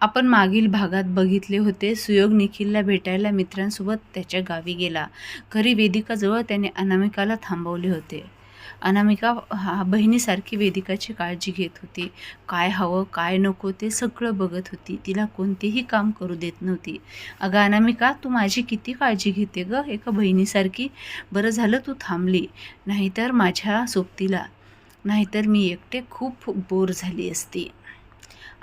आपण मागील भागात बघितले होते. सुयोग निखिलला भेटायला मित्रांसोबत त्याच्या गावी गेला. घरी वेदिकाजवळ त्याने अनामिकाला थांबवले होते. अनामिका हा बहिणीसारखी वेदिकाची काळजी घेत होती. काय हवं काय नको ते सगळं बघत होती. तिला कोणतेही काम करू देत नव्हती. अगं अनामिका तू माझी किती काळजी घेते ग? एका बहिणीसारखी. बरं झालं तू थांबली. नाहीतर माझ्या सोबतीला. नाहीतर मी एकटे खूप बोर झाली असती.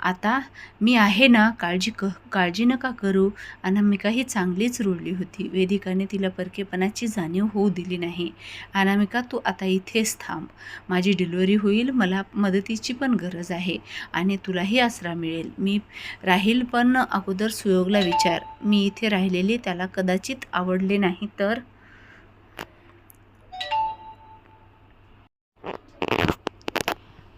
आता मी आहे ना काळजी क काळजी नका करू. अनामिका ही चांगलीच रुळली होती. वेदिकाने तिला परकेपणाची जाणीव होऊ दिली नाही. अनामिका तू आता इथेच थांब. माझी डिलिव्हरी होईल मला मदतीची पण गरज आहे. आणि तुलाही आसरा मिळेल. मी राहील पण अगोदर सुयोगला विचार. मी इथे राहिलेली त्याला कदाचित आवडले नाही तर?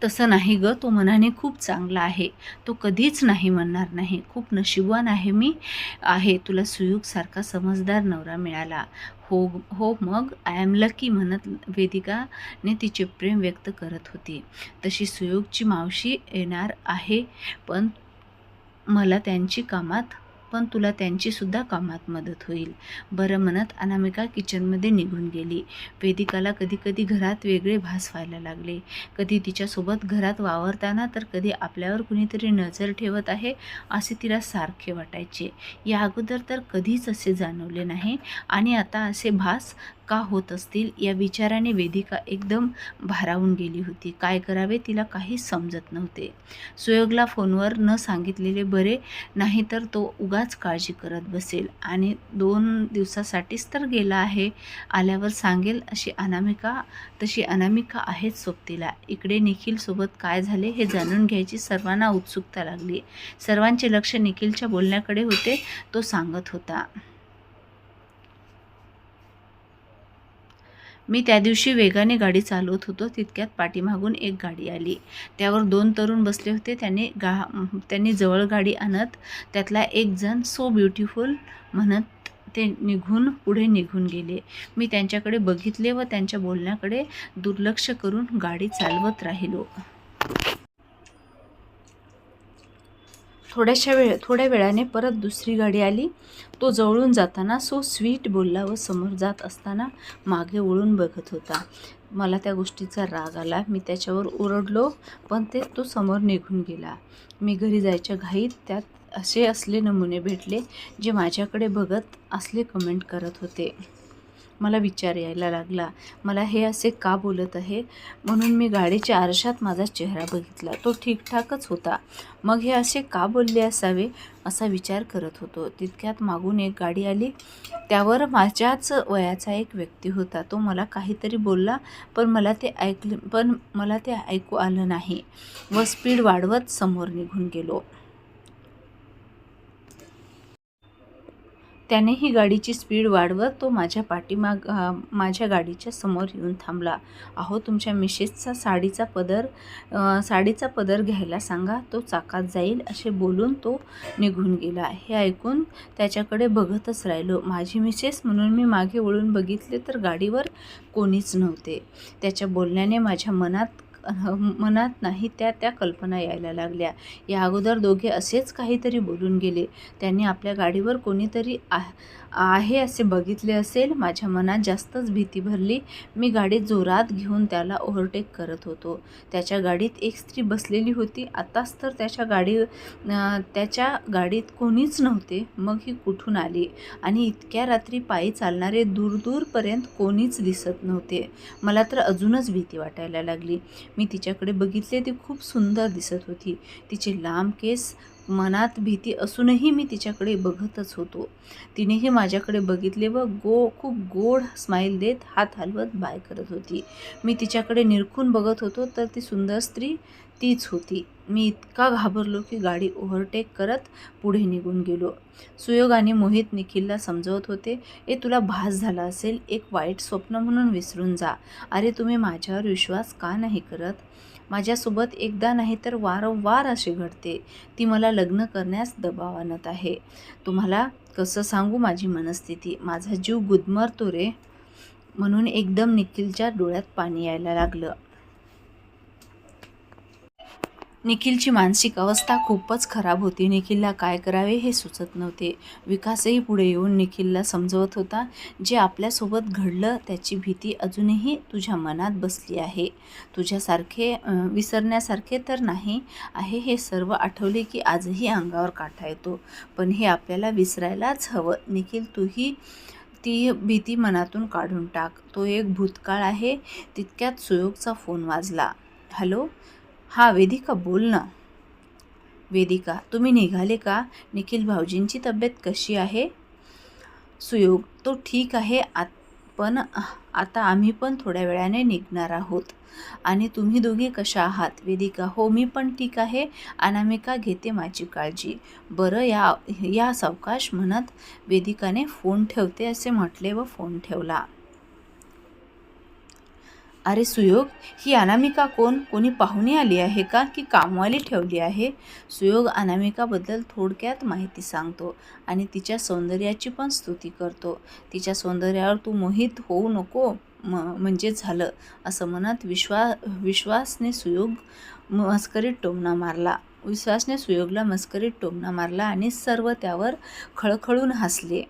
तसं नाही ग. तो मनाने खूप चांगला आहे. तो कधीच नाही म्हणणार नाही. खूप नशिबवान आहे मी. आहे. तुला सुयोगसारखा समजदार नवरा मिळाला. हो हो मग. आय एम लकी म्हणत वेदिकाने तिचे प्रेम व्यक्त करत होती. तशी सुयोगची मावशी येणार आहे. पण मला त्यांची कामात पण तुला त्यांचीसुद्धा कामात मदत होईल. बरं म्हणत अनामिका किचनमध्ये निघून गेली. वेदिकाला कधी कधी घरात वेगळे भास व्हायला लागले. कधी तिच्यासोबत घरात वावरताना तर कधी आपल्यावर कुणीतरी नजर ठेवत आहे असे तिला सारखे वाटायचे. या अगोदर तर कधीच असे जाणवले नाही. आणि आता असे भास का होत असतील या विचाराने वेदिका एकदम भारावून गेली होती. काय करावे तिला काहीच समजत नव्हते. सुयोगला फोनवर न सांगितलेले बरे नाही तर तो उगाच काळजी करत बसेल. आणि दोन दिवसासाठीच तर गेला आहे. आल्यावर सांगेल अशी अनामिका तशी अनामिका आहेच सोबतीला. इकडे निखिलसोबत काय झाले हे जाणून घ्यायची सर्वांना उत्सुकता लागली. सर्वांचे लक्ष निखिलच्या बोलण्याकडे होते. तो सांगत होता मी त्या दिवशी वेगाने गाडी चालवत होतो. तितक्यात पाठीमागून एक गाडी आली. त्यावर दोन तरुण बसले होते. त्यांनी गा त्यांनी जवळ गाडी आणत त्यातला एक जण सो ब्युटिफुल म्हणत ते निघून पुढे निघून गेले. मी त्यांच्याकडे बघितले व त्यांच्या बोलण्याकडे दुर्लक्ष करून गाडी चालवत राहिलो. थोड्याशा वेळ थोड्या वेळाने परत दुसरी गाडी आली. तो जवळून जाताना सो स्वीट बोलला व समोर जात असताना मागे वळून बघत होता. मला त्या गोष्टीचा राग आला. मी त्याच्यावर ओरडलो पण ते तो समोर निघून गेला. मी घरी जायच्या घाईत त्यात असे असले नमुने भेटले जे माझ्याकडे बघत असले कमेंट करत होते. मला विचार यायला लागला. मला हे असे का बोलत आहे? म्हणून मी गाडीच्या आरशात माझा चेहरा बघितला. तो ठीकठाकच होता. मग हे असे का बोलले असावे? असा विचार करत होतो. तितक्यात मागून एक गाडी आली. त्यावर माझ्याच वयाचा एक व्यक्ती होता. तो मला काहीतरी बोलला पण मला ते ऐकले पण मला ते ऐकू आलं नाही. व स्पीड वाढवत समोर निघून गेलो. त्यानेही गाडीची स्पीड वाढवत तो माझ्या पाठीमाग माझ्या गाडीच्या समोर येऊन थांबला. अहो तुमच्या मिसेसचा साडीचा पदर साडीचा पदर घ्यायला सांगा. तो चाकात जाईल असे बोलून तो निघून गेला. हे ऐकून त्याच्याकडे बघतच राहिलो. माझी मिसेस म्हणून मी मागे वळून बघितले तर गाडीवर कोणीच नव्हते. त्याच्या बोलण्याने माझ्या मनात मनात नाही त्या त्या कल्पना यायला लागल्या. या अगोदर दोघे असेच काहीतरी बोलून गेले. त्यांनी आपल्या गाडीवर कोणीतरी आहे असे बघितले असेल माझ्या मनात जास्तच भीती भरली. मी गाडी जोरात घेऊन त्याला ओव्हरटेक करत होतो. त्याच्या गाडीत एक स्त्री बसलेली होती. आताच तर त्याच्या गाडी त्याच्या गाडीत कोणीच नव्हते. मग ही कुठून आली? आणि इतक्या रात्री पायी चालणारे दूर दूरपर्यंत कोणीच दिसत नव्हते. मला तर अजूनच भीती वाटायला लागली. मी तिच्याकडे बघितले ती खूप सुंदर दिसत होती. तिचे लांब केस मनात भीती असूनही मी तिच्याकडे बघतच होतो. तिनेही माझ्याकडे बघितले व गो खूप गोड स्माईल देत हात हलवत बाय करत होती. मी तिच्याकडे निरखून बघत होतो तर ती सुंदर स्त्री तीच होती. मी इतका घाबरलो की गाडी ओव्हरटेक करत पुढे निघून गेलो. सुयोग आणि मोहित निखिलला समजवत होते ए तुला भास झाला असेल एक वाईट स्वप्न म्हणून विसरून जा. अरे तुम्ही माझ्यावर विश्वास का नाही करत? माझ्यासोबत एकदा नाही तर वारंवार असे घडते. ती मला लग्न करण्यास दबाव आणत आहे. तुम्हाला कसं सांगू माझी मनस्थिती? माझा जीव गुदमरतो रे. म्हणून एकदम निखिलच्या डोळ्यात पाणी यायला लागलं. निखिलची मानसिक अवस्था खूपच खराब होती. निखिलला काय करावे हे सुचत नव्हते. विकासही पुढे येऊन निखिलला समजवत होता. जे आपल्यासोबत घडलं त्याची भीती अजूनही तुझ्या मनात बसली आहे. तुझ्यासारखे विसरण्यासारखे तर नाही. आहे हे सर्व आठवले की आजही अंगावर काटा येतो. पण हे आपल्याला विसरायलाच हवं. निखिल तूही ती भीती मनातून काढून टाक. तो एक भूतकाळ आहे. तितक्यात सुयोगचा फोन वाजला. हॅलो? हा वेदिका बोल ना. वेदिका तुम्ही निघाले का? निखिल भाऊजींची तब्येत कशी आहे? सुयोग तो ठीक आहे आत पण आता आम्ही पण थोड्या वेळाने निघणार आहोत. आणि तुम्ही दोघी कशा आहात? वेदिका हो मी पण ठीक आहे अनामिका घेते माझी काळजी. बरं या या सावकाश म्हणत वेदिकाने फोन ठेवते असे म्हटले व फोन ठेवला. अरे सुयोग ही अनामिका कोण? कोणी पाहुणे आली आहे का? की कामवाली ठेवली आहे? सुयोग अनामिकाबद्दल थोडक्यात माहिती सांगतो आणि तिच्या सौंदर्याची पण स्तुती करतो. तिच्या सौंदर्यावर तू मोहित होऊ नको म म्हणजे झालं असं मनात विश्वा विश्वासने सुयोग मस्करीत टोमणा मारला. विश्वासने सुयोगला मस्करीत टोमणा मारला आणि सर्व त्यावर खळखळून हसले.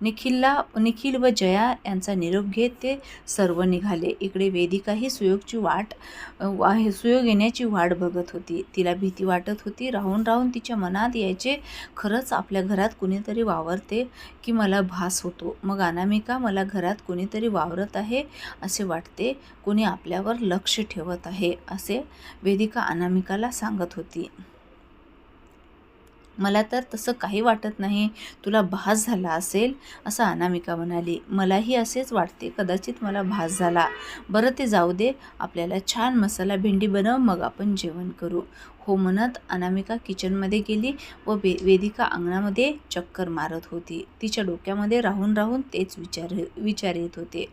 निखिलला निखिल व जया यांचा निरोप घेत ते सर्व निघाले. इकडे वेदिकाही सुयोगची वाट वा सुयोग येण्याची वाट बघत होती. तिला भीती वाटत होती. राहून राहून तिच्या मनात यायचे खरंच आपल्या घरात कुणीतरी वावरते की मला भास होतो? मग अनामिका मला घरात कुणीतरी वावरत आहे असे वाटते? कोणी आपल्यावर लक्ष ठेवत आहे? असे वेदिका अनामिकाला सांगत होती. मला तर तसं काही वाटत नाही. तुला भास झाला असेल? असं अनामिका म्हणाली. मलाही असेच वाटते. कदाचित मला भास झाला. बरं ते जाऊ दे. आपल्याला छान मसाला भेंडी बनव मग आपण जेवण करू. हो म्हणत अनामिका किचनमध्ये गेली व वे वेदिका अंगणामध्ये चक्कर मारत होती. तिच्या डोक्यामध्ये राहून राहून तेच विचार विचार येत होते.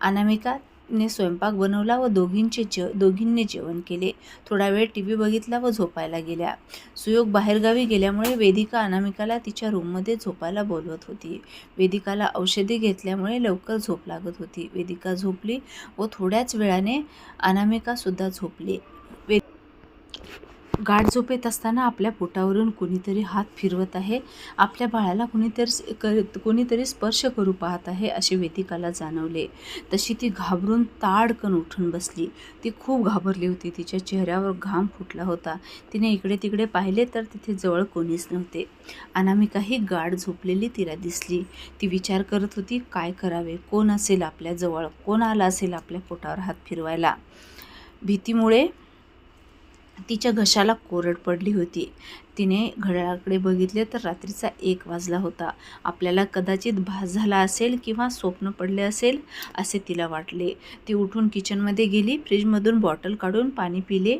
अनामिका ने स्वयंपाक बनवला व दोघींचे जे दोघींनी जेवण केले. थोडा वेळ टी व्ही बघितला व झोपायला गेल्या. सुयोग बाहेरगावी गेल्यामुळे वेदिका अनामिकाला तिच्या रूममध्ये झोपायला बोलवत होती. वेदिकाला औषधी घेतल्यामुळे लवकर झोप लागत होती. वेदिका झोपली व थोड्याच वेळाने अनामिकासुद्धा झोपली. वे गाढ झोपेत असताना आपल्या पोटावरून कुणीतरी हात फिरवत आहे. आपल्या बाळाला कुणीतरी कर कोणीतरी स्पर्श करू पाहत आहे असे वेदिकाला जाणवले. तशी ती घाबरून ताडकन उठून बसली. ती खूप घाबरली होती. तिच्या चेहऱ्यावर घाम फुटला होता. तिने इकडे तिकडे पाहिले तर तिथे जवळ कोणीच नव्हते. अनामिकाही गाढ झोपलेली तिला दिसली. ती विचार करत होती काय करावे? कोण असेल आपल्याजवळ कोण आला असेल आपल्या पोटावर हात फिरवायला? भीतीमुळे तिच्या घशाला कोरड पडली होती. तिने घड्याळाकडे बघितले तर रात्रीचा एक वाजला होता. आपल्याला कदाचित भास झाला असेल किंवा स्वप्न पडले असेल असे तिला वाटले. ती उठून किचनमध्ये गेली फ्रीजमधून बॉटल काढून पाणी पिले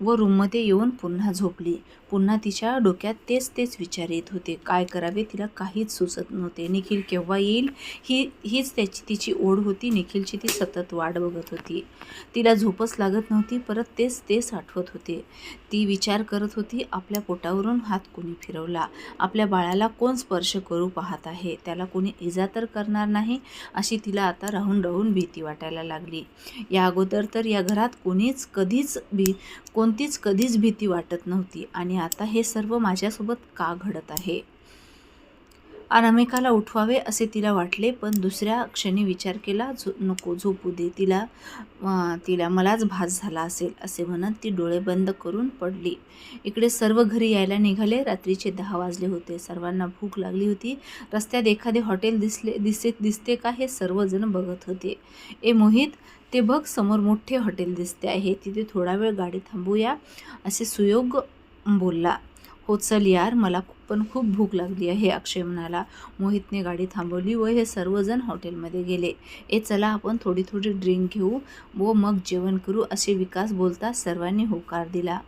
व रूममध्ये येऊन पुन्हा झोपली. पुन्हा तिच्या डोक्यात तेच तेच विचार येत होते. काय करावे तिला काहीच सुचत नव्हते. निखिल केव्हा येईल ही हीच त्याची तिची ओढ होती. निखिलची ती सतत वाट बघत होती. तिला झोपच लागत नव्हती. परत तेच तेच आठवत होते. ती विचार करत होती आपल्या पोटावरून हात कोणी फिरवला? आपल्या बाळाला कोण स्पर्श करू पाहत आहे? त्याला कोणी इजा तर करणार नाही? अशी तिला आता राहून राहून भीती वाटायला लागली. या अगोदर तर या घरात कोणीच कधीच भी कोणतीच कधीच भीती वाटत नव्हती. आणि आता हे सर्व माझ्यासोबत का घडत आहे? अनामिकाला उठवावे असे तिला वाटले पण दुसऱ्या क्षणी विचार केला झो नको झोपू दे तिला तिला मलाच भास झाला असेल असे म्हणत ती डोळे बंद करून पडली. इकडे सर्व घरी यायला निघाले. रात्रीचे दहा वाजले होते. सर्वांना भूक लागली होती. रस्त्यात एखादे हॉटेल दिसले दिसे दिसते का हे सर्वजण बघत होते. ए मोहित ते बघ समोर मोठे हॉटेल दिसते आहे. तिथे थोडा वेळ गाडी थांबूया. असे सुयोग बोलला हो चल यार मला पण खूप भूक लागली आहे अक्षय म्हणाला. मोहितने गाडी थांबवली व हे सर्वजण हॉटेलमध्ये गेले. ए चला आपण थोडी थोडी ड्रिंक घेऊ व मग जेवण करू असे विकास बोलता सर्वांनी होकार दिला.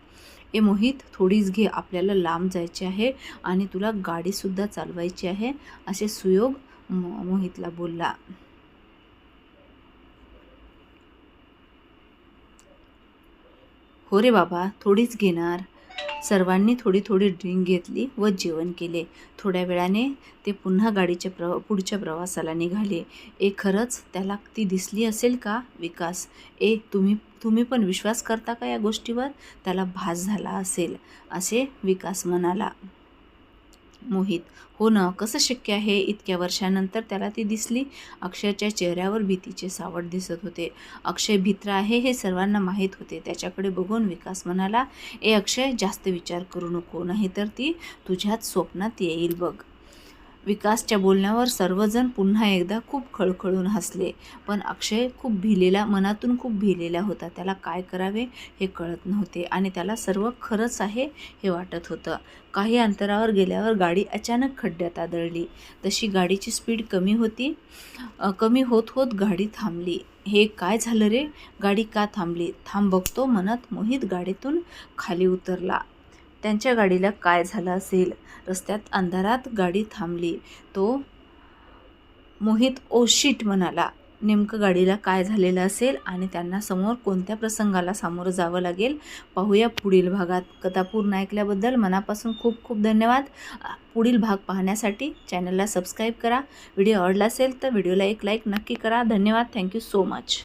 ए मोहित थोडीच घे आपल्याला लांब जायचे आहे आणि तुला गाडीसुद्धा चालवायची आहे असे सुयोग मो- मोहितला बोलला. हो रे बाबा थोडीच घेणार. सर्वांनी थोडी थोडी ड्रिंक घेतली व जेवण केले. थोड्या वेळाने ते पुन्हा गाडीच्या प्र पुढच्या प्रवासाला निघाले. ए खरंच त्याला ती दिसली असेल का विकास? ए तुम्ही तुम्ही पण विश्वास करता का या गोष्टीवर? त्याला भास झाला असेल. असे विकास म्हणाला. मोहित. हो ना कसं शक्य आहे इतक्या वर्षानंतर त्याला ती दिसली. अक्षयच्या चेहऱ्यावर भीतीचे सावट दिसत होते. अक्षय भित्र आहे हे सर्वांना माहीत होते. त्याच्याकडे बघून विकास म्हणाला ए अक्षय जास्त विचार करू नको. नाहीतर ती तुझ्याच स्वप्नात येईल बघ. विकासच्या बोलण्यावर सर्वजण पुन्हा एकदा खूप खळखळून हसले. पण अक्षय खूप भिलेला मनातून खूप भिलेला होता. त्याला काय करावे हे कळत नव्हते आणि त्याला सर्व खरंच आहे हे वाटत होतं. काही अंतरावर गेल्यावर गाडी अचानक खड्ड्यात आदळली. तशी गाडीची स्पीड कमी होती कमी होत होत गाडी थांबली. हे काय झालं रे? गाडी का थांबली? थांब बघतो. मनात मोहित गाडीतून खाली उतरला. त्यांच्या गाडीला काय झालं असेल? रस्त्यात अंधारात गाडी थांबली. तो मोहित ओशीट म्हणाला. नेमकं गाडीला काय झालेलं असेल आणि त्यांना समोर कोणत्या प्रसंगाला सामोरं जावं लागेल? पाहूया पुढील भागात. कथा पूर्ण ऐकल्याबद्दल मनापासून खूप खूप धन्यवाद. पुढील भाग पाहण्यासाठी चॅनलला सबस्क्राईब करा. व्हिडिओ आवडला असेल तर व्हिडिओला एक लाईक नक्की करा. धन्यवाद. Thank you so much.